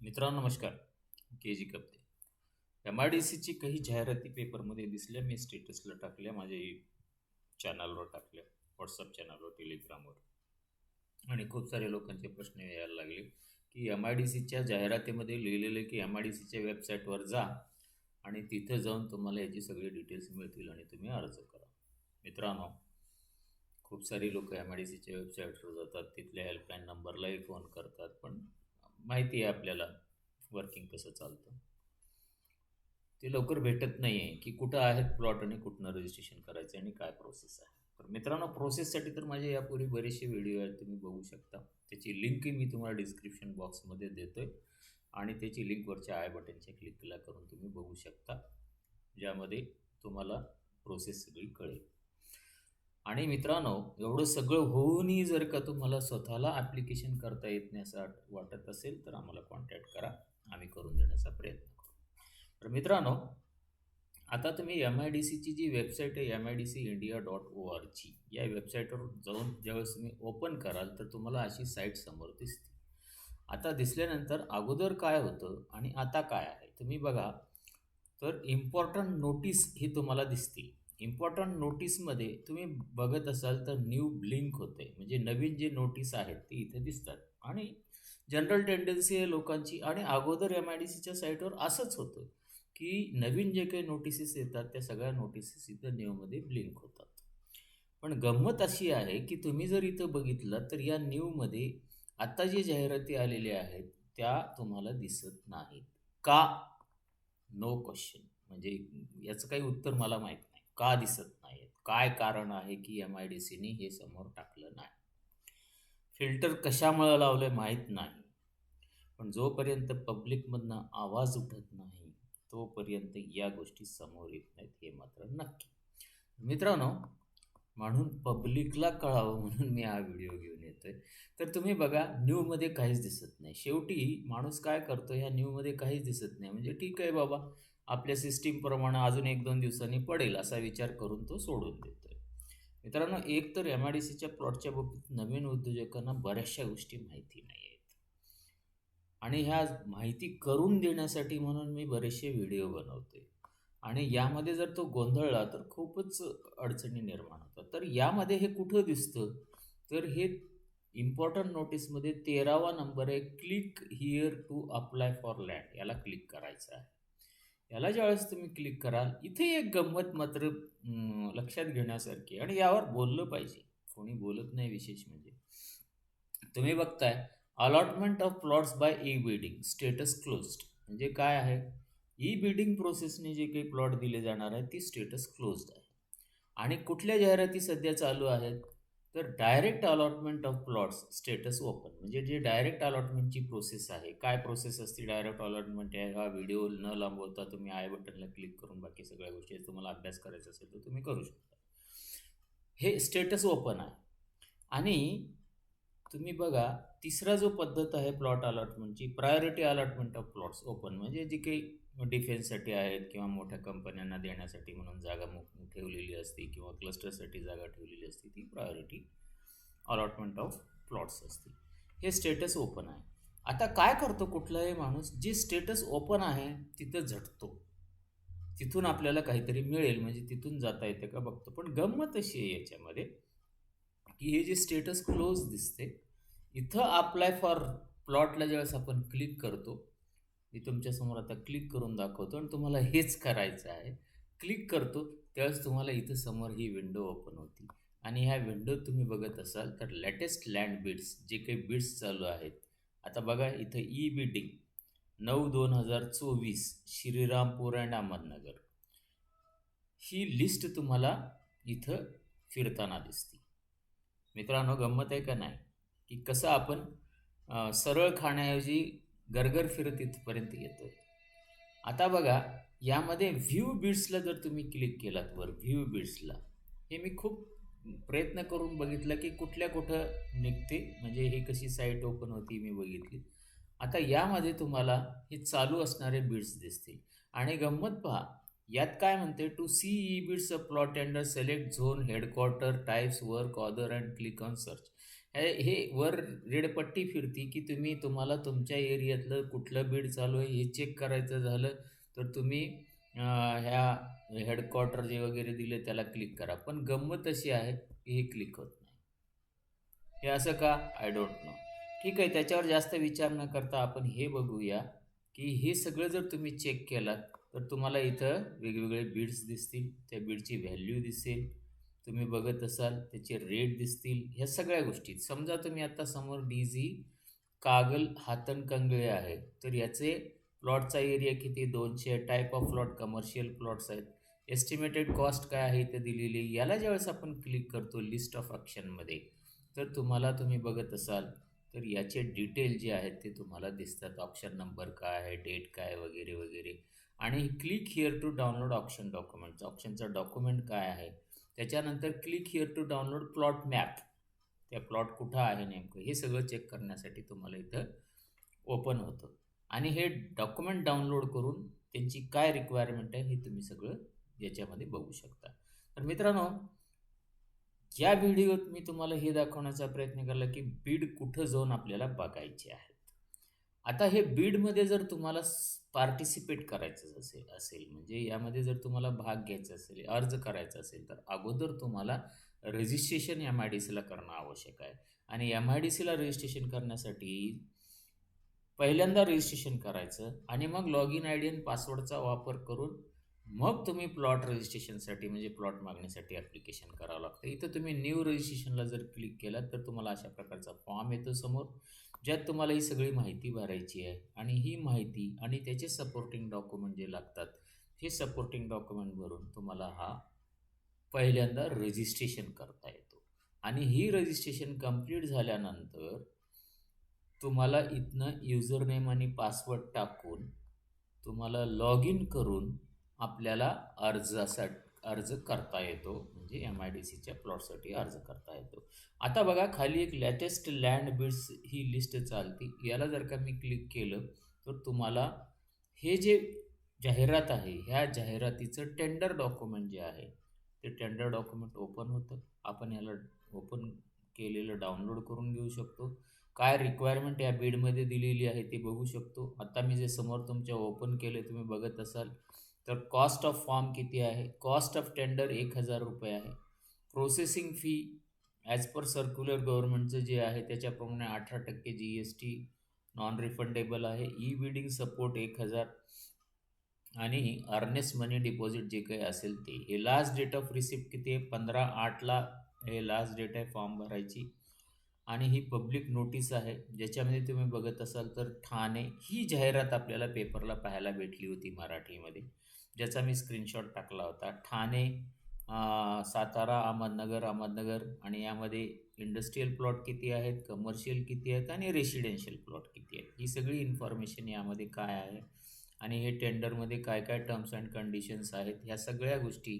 मित्रांनो नमस्कार. K G Kapte M I D सीची काही जाहिराती पेपरमध्ये दिसल्या मी स्टेटसला टाकल्या माझ्या चॅनलवर टाकल्या व्हॉट्सअप चॅनलवर टेलिग्रामवर आणि खूप सारे लोकांचे प्रश्न यायला लागले की एम आय डी सीच्या जाहिरातीमध्ये लिहिलेलं आहे की एम आय डी सीच्या वेबसाईटवर जा आणि तिथं जाऊन तुम्हाला याची सगळी डिटेल्स मिळतील आणि तुम्ही अर्ज करा. मित्रांनो खूप सारी लोक एम आय डी सीच्या वेबसाईटवर जातात तिथल्या हेल्पलाईन नंबरलाही फोन करतात पण माहिती आहे आपल्याला वर्किंग कसं चालतं. ते लवकर भेटत नाही आहे की कुठं आहेत प्लॉट आणि कुठनं रजिस्ट्रेशन करायचं आणि काय प्रोसेस आहे. तर मित्रांनो प्रोसेससाठी तर माझे यापूर्वी बरेचसे व्हिडिओ आहेत तुम्ही बघू शकता. त्याची लिंकही मी तुम्हाला डिस्क्रिप्शन बॉक्समध्ये देतो आहे आणि त्याची लिंकवरच्या आय बटनच्या क्लिकला करून तुम्ही बघू शकता ज्यामध्ये तुम्हाला प्रोसेस सगळी कळेल. आणि मित्रांनो एवढं सगळं होऊनही जर का तुम्हाला स्वतःला ॲप्लिकेशन करता येत नाही असं वाट- वाटत असेल तर आम्हाला कॉन्टॅक्ट करा. आम्ही करून देण्याचा प्रयत्न करू. तर मित्रांनो आता तुम्ही एम आय डी सीची जी वेबसाईट आहे M I D C India dot O R G या वेबसाईटवर जाऊन ज्यावेळेस तुम्ही ओपन कराल तर तुम्हाला अशी साईट समोर दिसते. आता दिसल्यानंतर अगोदर काय होतं आणि आता काय आहे? तुम्ही बघा तर इम्पॉर्टंट नोटीस ही तुम्हाला दिसते इम्पॉर्टंट नोटीसमध्ये तुम्ही बघत असाल तर न्यू ब्लिंक होते. म्हणजे नवीन जे नोटीस आहेत ते इथे दिसतात. आणि जनरल टेंडन्सी आहे लोकांची आणि अगोदर एम आय डी सीच्या साईटवर असंच होतं की नवीन जे काही नोटिसेस येतात त्या सगळ्या नोटिसेस इथं न्यूमध्ये ब्लिंक होतात. पण गंमत अशी आहे की तुम्ही जर इथं बघितलं तर या न्यूमध्ये आत्ता जे जाहिराती आलेल्या आहेत त्या तुम्हाला दिसत नाहीत. का? नो क्वेश्चन म्हणजे याचं काही उत्तर मला माहीत नाही. का दिसत नाहीत. काय कारण आहे की एम आय डी सीने हे समोर टाकलं नाही? फिल्टर कशामुळं लावलं माहीत नाही. पण जोपर्यंत पब्लिकमधनं आवाज उठत नाही तोपर्यंत या गोष्टी समोर येत नाहीत हे मात्र नक्की. मित्रांनो म्हणून पब्लिकला कळावं म्हणून मी हा व्हिडिओ घेऊन येतोय. तर तुम्ही बघा न्यूमध्ये काहीच दिसत नाही. शेवटी माणूस काय करतो? ह्या न्यूमध्ये काहीच दिसत नाही. म्हणजे ठीक आहे बाबा. आपल्या सिस्टीमप्रमाणे अजून एक दोन दिवसांनी पडेल असा विचार करून तो सोडून देतो आहे मित्रांनो एक तर एम आय डी सीच्या प्लॉटच्या बाबतीत नवीन उद्योजकांना बऱ्याचशा गोष्टी माहिती नाही आहेत आणि ह्या माहिती करून देण्यासाठी म्हणून मी बरेचसे व्हिडिओ बनवते आणि यामध्ये जर तो गोंधळला तर खूपच अडचणी निर्माण होतात. तर यामध्ये हे कुठं दिसतं? तर हे इम्पॉर्टंट नोटीसमध्ये तेरावा नंबर आहे click here to apply for land याला क्लिक करायचं आहे. याला ज्यावेळेस तुम्ही क्लिक कराल इथे एक गंमत मात्र लक्षात घेण्यासारखी आणि यावर बोललं पाहिजे. कोणी बोलत नाही विशेष म्हणजे. तुम्ही बघताय allotment of plots by e bidding status closed म्हणजे काय आहे? ई बिडिंग प्रोसेसने जे काही प्लॉट दिले जाणार आहे ती स्टेटस क्लोज्ड आहे. आणि कुठल्या जाहिराती सध्या चालू आहेत? तर direct allotment of plots status open म्हणजे जे डायरेक्ट अलॉटमेंटची प्रोसेस आहे काय प्रोसेस असते डायरेक्ट अलॉटमेंट आहे हा व्हिडिओ न लांबवता तुम्ही आय बटनला क्लिक करून बाकी सगळ्या गोष्टी तुम्हाला अभ्यास करायचा असेल तर तुम्ही करू शकता. हे स्टेटस ओपन आहे. आणि तुम्ही बघा तिसरा जो पद्धत आहे plot अलॉटमेंटची priority allotment of plots open म्हणजे जी काही डिफेन्ससाठी आहेत किंवा मोठ्या कंपन्यांना देण्यासाठी म्हणून जागा मु ठेवलेली असते किंवा क्लस्टरसाठी जागा ठेवलेली असते ती प्रायोरिटी अलॉटमेंट ऑफ प्लॉट्स असते. हे स्टेटस ओपन आहे. आता काय करतो कुठलाही माणूस? जे स्टेटस ओपन आहे तिथं झटतो. तिथून आपल्याला काहीतरी मिळेल म्हणजे तिथून जाता येते का बघतो. पण गंमत अशी आहे याच्यामध्ये की हे जे स्टेटस क्लोज दिसते इथं अप्लाय फॉर प्लॉटला ज्यावेळेस आपण क्लिक करतो मी तुमच्यासमोर आता क्लिक करून दाखवतो आणि तुम्हाला हेच करायचं आहे. क्लिक करतो त्यावेळेस तुम्हाला इथं समोर ही विंडो ओपन होती. आणि ह्या विंडोत तुम्ही बघत असाल तर लेटेस्ट लँड बिड्स जे काही बिड्स चालू आहेत. आता बघा इथं ई बिडिंग नऊ दोन हजार चोवीस श्रीरामपूर अँड अहमदनगर ही लिस्ट तुम्हाला इथं फिरताना दिसते. मित्रांनो गंमत आहे का नाही? की कसं आपण सरळ खाण्याऐवजी गरगर फिरत इथपर्यंत येतोय. आता बघा यामध्ये व्ह्यू बिड्सला जर तुम्ही क्लिक केलात वर व्ह्यू बिट्सला हे मी खूप प्रयत्न करून बघितलं की कुठल्या कुठं निघते. म्हणजे ही कशी साईट ओपन होती मी बघितली. आता यामध्ये तुम्हाला हे चालू असणारे बिट्स दिसतील. आणि गंमत पहा यात काय म्हणते? To see e bids a plot and select zone headquarter types work other and click on search हे हे वर रेडपट्टी फिरती की तुम्ही तुम्हाला तुमच्या एरियातलं कुठलं बीड चालू आहे हे चेक करायचं झालं तर तुम्ही ह्या हेडक्वार्टर जे वगैरे दिले त्याला क्लिक करा. पण गंमत अशी आहे की हे क्लिक होत नाही. हे असं का? आय डोंट नो ठीक आहे त्याच्यावर जास्त विचार न करता आपण हे बघूया की हे सगळं जर तुम्ही चेक केलात तर तुम्हाला इथं वेगवेगळे बीड्स दिसतील त्या बीडची व्हॅल्यू दिसेल तुम्ही बघत असाल त्याचे रेट दिसतील ह्या सगळ्या गोष्टी. समजा तुम्ही आता समोर D Z Kagal Hatkanangale आहे तर याचे प्लॉटचा एरिया किती? दोनशे. Type of plot commercial plots आहेत. एस्टिमेटेड कॉस्ट काय आहे ते दिलेली? याला ज्यावेळेस आपण क्लिक करतो लिस्ट ऑफ ॲक्शनमध्ये तर तुम्हाला तुम्ही बघत असाल तर याचे डिटेल जे आहेत ते तुम्हाला दिसतात. ऑप्शन नंबर काय आहे? डेट काय? वगैरे वगैरे. आणि click here to download option document ऑप्शनचं document काय आहे? त्याच्यानंतर click here to download plot map त्या प्लॉट कुठं आहे नेमकं? हे सगळं चेक करण्यासाठी तुम्हाला इथं ओपन होतं. आणि हे डॉक्युमेंट डाउनलोड करून त्यांची काय रिक्वायरमेंट आहे हे तुम्ही सगळं याच्यामध्ये बघू शकता. तर मित्रांनो या व्हिडिओत मी तुम्हाला हे दाखवण्याचा प्रयत्न केला की बीड कुठं जाऊन आपल्याला बघायचे आहे. आता हे बीडमध्ये जर तुम्हाला पार्टिसिपेट करायचं असेल असेल म्हणजे यामध्ये जर तुम्हाला भाग घ्यायचा असेल अर्ज करायचा असेल तर अगोदर तुम्हाला रजिस्ट्रेशन एम आय डी सीला करणं आवश्यक आहे. आणि एम आय डी सीला रजिस्ट्रेशन करण्यासाठी पहिल्यांदा रजिस्ट्रेशन करायचं आणि मग लॉग इन आय डी आणि पासवर्डचा वापर करून मग तुम्ही प्लॉट रजिस्ट्रेशनसाठी म्हणजे प्लॉट मागण्यासाठी ॲप्लिकेशन करावं लागतं. इथं तुम्ही न्यू रजिस्ट्रेशनला जर क्लिक केलात तर तुम्हाला अशा प्रकारचा फॉर्म येतो समोर. ज्यात तुम्हाला ही सगळी माहिती भरायची आहे आणि ही माहिती आणि त्याचे सपोर्टिंग डॉक्युमेंट जे लागतात हे सपोर्टिंग डॉक्युमेंट भरून तुम्हाला हा पहिल्यांदा रजिस्ट्रेशन करता येतो. आणि ही रजिस्ट्रेशन कंप्लीट झाल्यानंतर तुम्हाला इथनं युजर नेम आणि पासवर्ड टाकून तुम्हाला लॉग इन करून आपल्याला अर्जासाठी अर्ज करता येतो. म्हणजे एम आय डी सीच्या प्लॉटसाठी अर्ज करता येतो. आता बघा खाली एक लेटेस्ट लँड बिड्स ही लिस्ट चालती. याला जर का मी क्लिक केलं तर तुम्हाला हे जे जाहिरात आहे ह्या जाहिरातीचं टेंडर डॉक्युमेंट जे आहे ते टेंडर डॉक्युमेंट ओपन होतं. आपण याला ओपन केलेलं डाउनलोड करून घेऊ शकतो. काय रिक्वायरमेंट या बीडमध्ये दिलेली आहे ते बघू शकतो. आता मी जे समोर तुमच्या ओपन केले तुम्ही बघत असाल तर कॉस्ट ऑफ फॉर्म किती आहे? कॉस्ट ऑफ टेंडर एक हजार रुपये आहे. Processing fee as per circular गव्हर्नमेंटचं जे आहे त्याच्याप्रमाणे अठरा टक्के G S T non refundable आहे. ई बिडिंग सपोर्ट एक हजार आणि अर्नेस्ट मनी डिपॉझिट जे काही असेल ते. हे लास्ट डेट ऑफ रिसिप्ट किती आहे? पंधरा आठला हे लास्ट डेट आहे फॉर्म भरायची. आणि ही पब्लिक नोटीस आहे ज्याच्यामध्ये तुम्ही बघत असाल तर ठाणे ही जाहिरात आपल्याला पेपरला पाहायला भेटली होती मराठीमध्ये ज्याचा मी स्क्रीनशॉट टाकला होता. ठाणे सातारा अहमदनगर अहमदनगर आणि यामध्ये इंडस्ट्रीयल प्लॉट किती आहेत कमर्शियल किती आहेत आणि रेसिडेन्शियल प्लॉट किती आहेत. ही सगळी इन्फॉर्मेशन यामध्ये काय आहे आणि हे टेंडरमध्ये काय काय टर्म्स अँड कंडिशन्स आहेत ह्या सगळ्या गोष्टी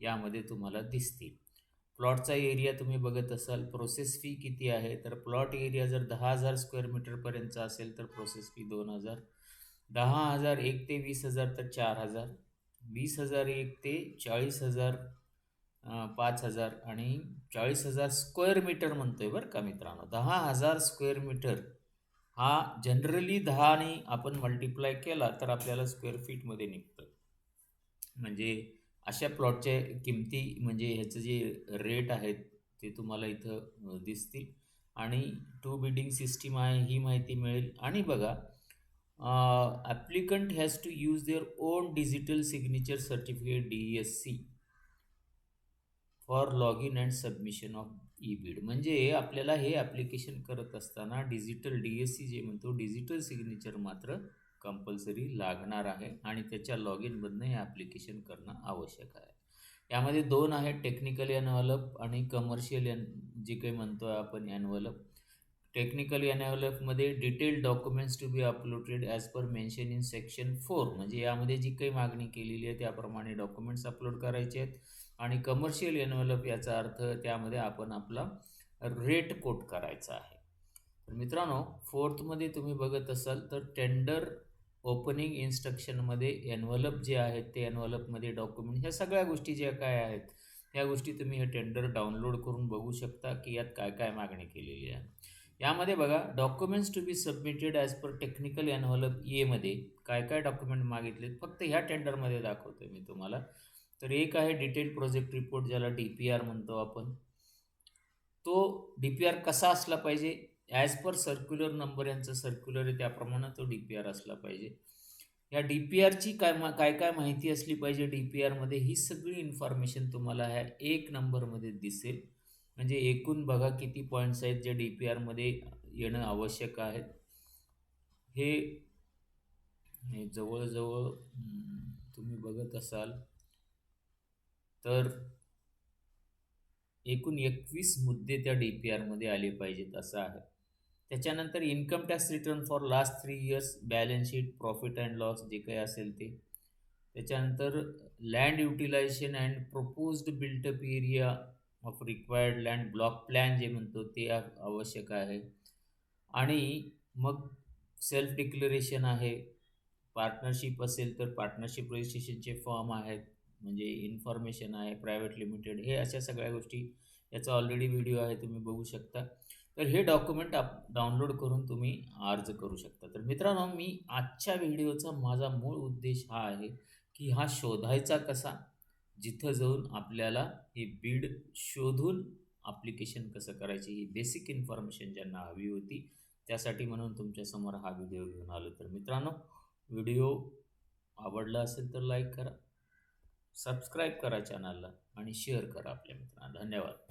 यामध्ये तुम्हाला दिसतील. प्लॉटचा एरिया तुम्ही बघत असाल प्रोसेस फी किती आहे? तर प्लॉट एरिया जर दहा हजार स्क्वेअर मीटरपर्यंतचा असेल तर प्रोसेस फी दोन हजार. दहा हजार एक ते वीस हजार तर चार हजार. वीस हजार एक ते चाळीस हजार पाच हजार. आणि चाळीस हजार स्क्वेअर मीटर म्हणतो आहे बरं का मित्रांनो. दहा हजार स्क्वेअर मीटर हा जनरली दहाने आपण मल्टिप्लाय केला तर आपल्याला स्क्वेअर फीटमध्ये निघतं. म्हणजे अशा प्लॉटच्या किमती म्हणजे ह्याचं जे रेट आहेत ते तुम्हाला इथं दिसतील. आणि टू बिडिंग सिस्टीम आहे ही माहिती मिळेल. आणि बघा applicant has to use their own digital signature certificate D S C for log in and submission of e bid म्हणजे आपल्याला हे ॲप्लिकेशन करत असताना डिजिटल डी एस सी जे म्हणतो डिजिटल सिग्नेचर मात्र कंपल्सरी लागणार आहे आणि त्याच्या लॉग इनमधनं हे ॲप्लिकेशन करणं आवश्यक आहे. यामध्ये दोन आहेत टेक्निकल एनव्हलप आणि कमर्शियल एन जे काही म्हणतो आहे आपण envelope technical एनव्हलपमध्ये detail documents to be uploaded as per mention in section four म्हणजे यामध्ये जी काही मागणी केलेली आहे त्याप्रमाणे डॉक्युमेंट्स अपलोड करायचे आहेत. आणि कमर्शियल एनव्हलप याचा अर्थ त्यामध्ये आपण आपला रेट कोट करायचा आहे. तर मित्रांनो फोर्थमध्ये तुम्ही बघत असाल तर टेंडर ओपनिंग इन्स्ट्रक्शनमध्ये एनव्हलप जे आहेत ते एनव्हलपमध्ये डॉक्युमेंट ह्या सगळ्या गोष्टी ज्या काय आहेत ह्या गोष्टी तुम्ही हे टेंडर डाउनलोड करून बघू शकता की यात काय काय मागणी केलेली आहे. यामध्ये बघा documents to be submitted as per technical envelope एमध्ये काय काय डॉक्युमेंट मागितले फक्त ह्या टेंडरमध्ये दाखवतो मी तुम्हाला. तर एक आहे डिटेल प्रोजेक्ट रिपोर्ट ज्याला डी पी आर म्हणतो आपण. तो डी पी आर कसा असला पाहिजे ॲज पर सर्क्युलर नंबर यांचं सर्क्युलर आहे त्याप्रमाणे तो डी पी आर असला पाहिजे. या डी पी आरची काय मा काय काय माहिती असली पाहिजे डी पी आरमध्ये ही सगळी इन्फॉर्मेशन तुम्हाला ह्या एक नंबरमध्ये दिसेल. म्हणजे एकूण बघा किती पॉईंट्स आहेत जे डी पी आरमध्ये येणं आवश्यक आहे. हे जवळजवळ तुम्ही बघत असाल. तर एकूण एकवीस मुद्दे त्या डी पी आरमध्ये आले पाहिजेत असं आहे. त्याच्यानंतर income tax return for last three years balance sheet profit and loss जे काही असेल ते. त्याच्यानंतर land utilisation and proposed built up area of required land block plan जे म्हणतो ते आवश्यक आहे. आणि मग सेल्फ डिक्लरेशन आहे. पार्टनरशिप असेल तर पार्टनरशिप रजिस्ट्रेशनचे फॉर्म आहेत. म्हणजे इन्फॉर्मेशन आहे प्रायव्हेट लिमिटेड हे अशा सगळ्या गोष्टी याचा ऑलरेडी व्हिडिओ आहे तुम्ही बघू शकता. तर हे डॉक्युमेंट आप डाउनलोड करून तुम्ही अर्ज करू शकता. तर मित्रांनो मी आजच्या व्हिडिओचा माझा मूळ उद्देश हा आहे की हा शोधायचा कसा? जिथं जाऊन आपल्याला हे बीड शोधून ॲप्लिकेशन कसं करायचे ही बेसिक इन्फॉर्मेशन ज्यांना हवी होती त्यासाठी म्हणून तुमच्यासमोर हा व्हिडिओ घेऊन आलो. तर मित्रांनो व्हिडिओ आवडला असेल तर लाईक करा सबस्क्राईब करा चॅनलला आणि शेअर करा आपल्या मित्रांना. धन्यवाद.